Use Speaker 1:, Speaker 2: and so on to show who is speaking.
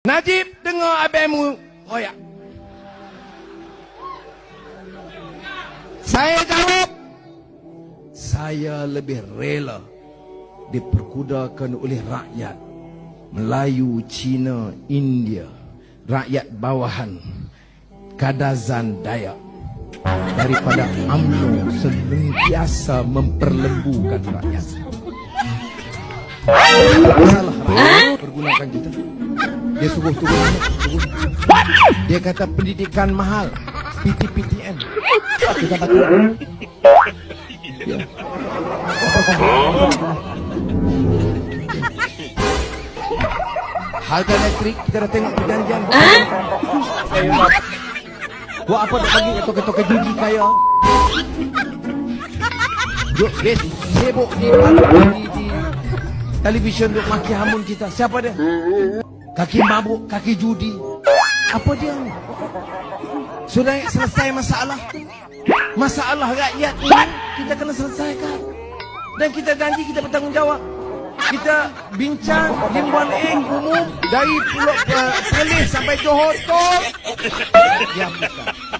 Speaker 1: Najib dengar abangmu royak. Saya jawab. Saya lebih rela diperkudakan oleh rakyat Melayu, Cina, India, rakyat bawahan, Kadazan Dayak daripada UMNO senantiasa memperlembukan rakyat. Salah. Dia suruh turun. Dia kata pendidikan mahal. PTPTN. Kita takut. Ya. Harga elektrik kita dah tengok perjanjian. Buat apa nak bagi ketok-ketok ke judi kaya? Duk, dia sibuk di, di, di televisyen duk maki hamun kita. Siapa dia? Kaki mabuk, kaki judi. Apa dia? Sudah selesai masalah. Masalah rakyat ini kita kena selesaikan. Dan kita janji kita bertanggungjawab. Kita bincang himbuan eng umum dari Pulau uh, Perlis sampai Johor Tol. Ya, bukan.